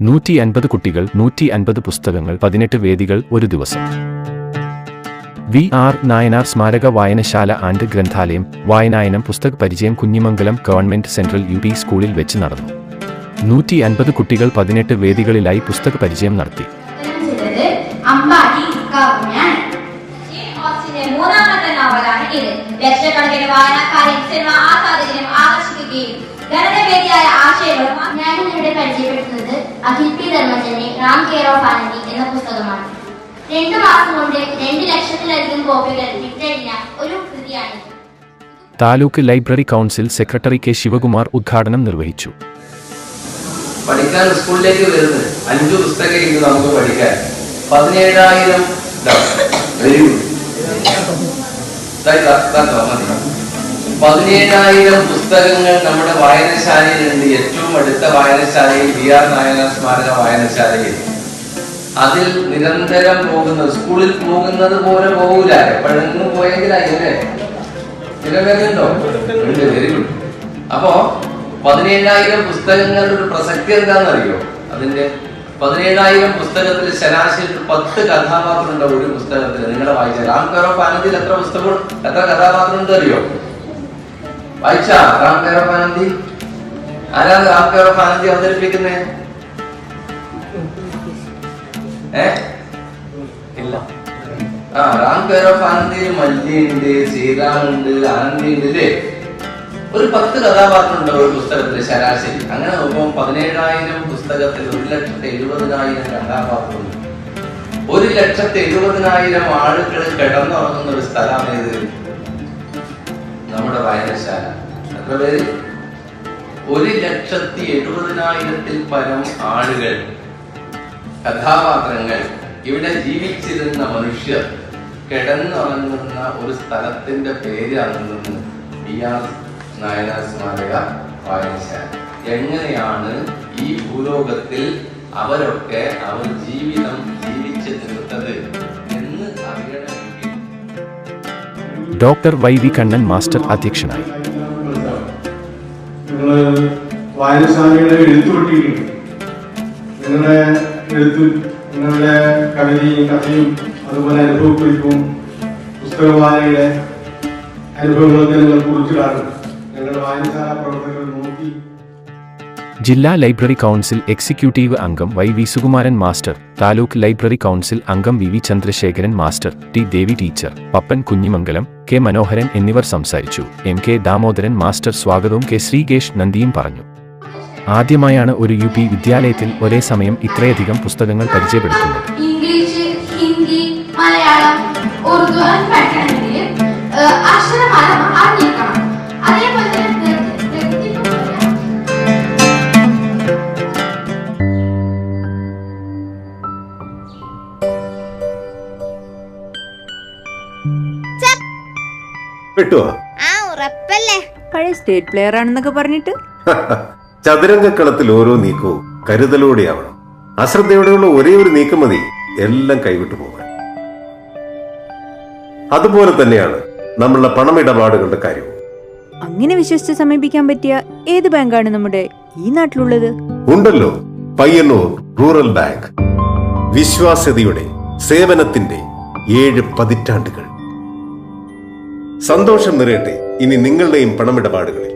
നൂറ്റി അൻപത് കുട്ടികൾ നൂറ്റി അൻപത് പുസ്തകങ്ങൾ പതിനെട്ട് വേദികൾ ഒരു ദിവസം. വി ആർ നായനാർ സ്മാരക വായനശാല ആൻഡ് ഗ്രന്ഥാലയം വായനായനം പുസ്തക പരിചയം Kunhimangalam government central U P സ്കൂളിൽ വെച്ച് നടന്നു. നൂറ്റി അൻപത് കുട്ടികൾ പതിനെട്ട് വേദികളിലായി പുസ്തക പരിചയം നടത്തി. ആകർഷിക്കുകയും അമ്പാടി കാവ്യാണ് ആകർഷിക്കുകയും ഓസ്റ്റിന്റെ പരിചയപ്പെടുത്തുന്നത് അഖിൽ പി ധർമ്മജന്റെ റാം കെയർ ഓഫ് ആനന്ദി എന്ന പുസ്തകമാണ്. രണ്ടു മാസം കൊണ്ട് രണ്ട് ലക്ഷത്തിലധികം കോപ്പികൾ വിറ്റഴിഞ്ഞ ഒരു കൃതിയാണിത് taluk library council secretary K Sivakumar ഉദ്ഘാടനം നിർവഹിച്ചു. പഠിക്കാൻ സ്കൂളിലേക്ക് വരുന്നത് അഞ്ചു പുസ്തകം ഇന്ന് നമുക്ക് പഠിക്കാൻ പതിനേഴായിരം വെരി. ഗുഡ് പതിനേഴായിരം പുസ്തകങ്ങൾ നമ്മുടെ വായനശാലയിലുണ്ട് ഏറ്റവും അടുത്ത വായനശാലയിൽ ബി ആർ നായനാർ സ്മാരക വായനശാലയിൽ. അതിൽ നിരന്തരം പോകുന്നത് സ്കൂളിൽ പോകുന്നത് പോലെ പോകൂല. എപ്പോഴെങ്കിലും ഉണ്ട് വെരി ഗുഡ് അപ്പോ പതിനേഴായിരം പുസ്തകങ്ങളുടെ ഒരു പ്രസക്തി എന്താണെന്നറിയോ? അതിന്റെ പതിനേഴായിരം പുസ്തകത്തിൽ ശരാശരി പത്ത് കഥാപാത്രം ഒരു പുസ്തകത്തിൽ. നിങ്ങളെ വായിച്ചാൽ. ആൾക്കാരോ പാനത്തിൽ എത്ര പുസ്തകം എത്ര കഥാപാത്രം അറിയോ? വായിച്ച? ആരാ അവതരിപ്പിക്കുന്നേ? ഏ? ഇല്ല. ആ റാം കെയർ ഓഫ് ആനന്ദിയിൽ മല്ലിയുണ്ട് ശ്രീറാമുണ്ട് ആനന്ദിയുണ്ട് അല്ലേ? ഒരു പത്ത് കഥാപാത്രം ഉണ്ട് ഒരു പുസ്തകത്തിൽ ശരാശരി. അങ്ങനെ നോക്കുമ്പോൾ പതിനേഴായിരം പുസ്തകത്തിൽ ഒരു ലക്ഷത്തി എഴുപതിനായിരം കഥാപാത്രമുണ്ട്. ഒരു ലക്ഷത്തി എഴുപതിനായിരം ആളുകൾ കിടന്നുറങ്ങുന്ന ഒരു സ്ഥലമാണ് ഇത് നമ്മുടെ വായനശാല. എത്ര പേര് ഒരു ലക്ഷത്തി എഴുപതിനായിരത്തിൽ പരം ആളുകൾ കഥാപാത്രങ്ങൾ ഇവിടെ ജീവിച്ചിരുന്ന മനുഷ്യർ കിടന്നുറങ്ങുന്ന ഒരു സ്ഥലത്തിന്റെ പേരാണെന്ന് ബി ആർ നായനാർ സ്മാരക വായനശാല. എങ്ങനെയാണ് ഈ ഭൂലോകത്തിൽ അവരൊക്കെ അവർ ജീവിതം ജീവിച്ചു തീർത്തത് doctor Y V Kannan master അധ്യക്ഷനായി. വായനശാലയുടെ എഴുത്തുപെട്ടിയിട്ടുണ്ട് നിങ്ങളുടെ എഴുത്ത് നിങ്ങളുടെ കവിതയും കഥയും അതുപോലെ അനുഭവക്കുറിപ്പും പുസ്തക വായനയുടെ അനുഭവങ്ങളൊക്കെ നിങ്ങൾ കുറിച്ചിടാറുണ്ട്. ഞങ്ങളുടെ വായനശാല പ്രവർത്തകർ നോക്കി ജില്ലാ ലൈബ്രറി കൗൺസിൽ എക്സിക്യൂട്ടീവ് അംഗം Y V Sukumaran master taluk library council അംഗം V V Chandrasekharan master T Devi teacher Pappan Kunhimangalam K Manoharan എന്നിവർ സംസാരിച്ചു. എം കെ ദാമോദരൻ മാസ്റ്റർ സ്വാഗതവും കെ ശ്രീകേഷ് നന്ദിയും പറഞ്ഞു. ആദ്യമായാണ് ഒരു യു വിദ്യാലയത്തിൽ ഒരേ സമയം ഇത്രയധികം പുസ്തകങ്ങൾ പരിചയപ്പെടുത്തുന്നത്. കിട്ടുവോ ആ ഉറപ്പല്ലേ? പഴയ സ്റ്റേറ്റ് പ്ലെയർ ആണെന്നൊക്കെ പറഞ്ഞിട്ട്. ചതുരംഗക്കളത്തിൽ ഓരോ നീക്കവും കരുതലോടെയാവണം. അശ്രദ്ധയോടെയുള്ള ഒരേ ഒരു നീക്കം മതി. എല്ലാം കൈവിട്ടു പോകാൻ. അതുപോലെ തന്നെയാണ് നമ്മളുടെ പണമിടപാടുകളുടെ കാര്യവും. അങ്ങനെ വിശ്വസിച്ച് സമീപിക്കാൻ പറ്റിയ ഏത് ബാങ്കാണ് നമ്മുടെ ഈ നാട്ടിലുള്ളത്? ഉണ്ടല്ലോ. Payyanur rural bank. വിശ്വാസ്യതയുടെ സേവനത്തിന്റെ ഏഴ് പതിറ്റാണ്ടുകൾ. സന്തോഷം നിറയട്ടെ. ഇനി നിങ്ങളുടെയും പണമിടപാടുകളിൽ.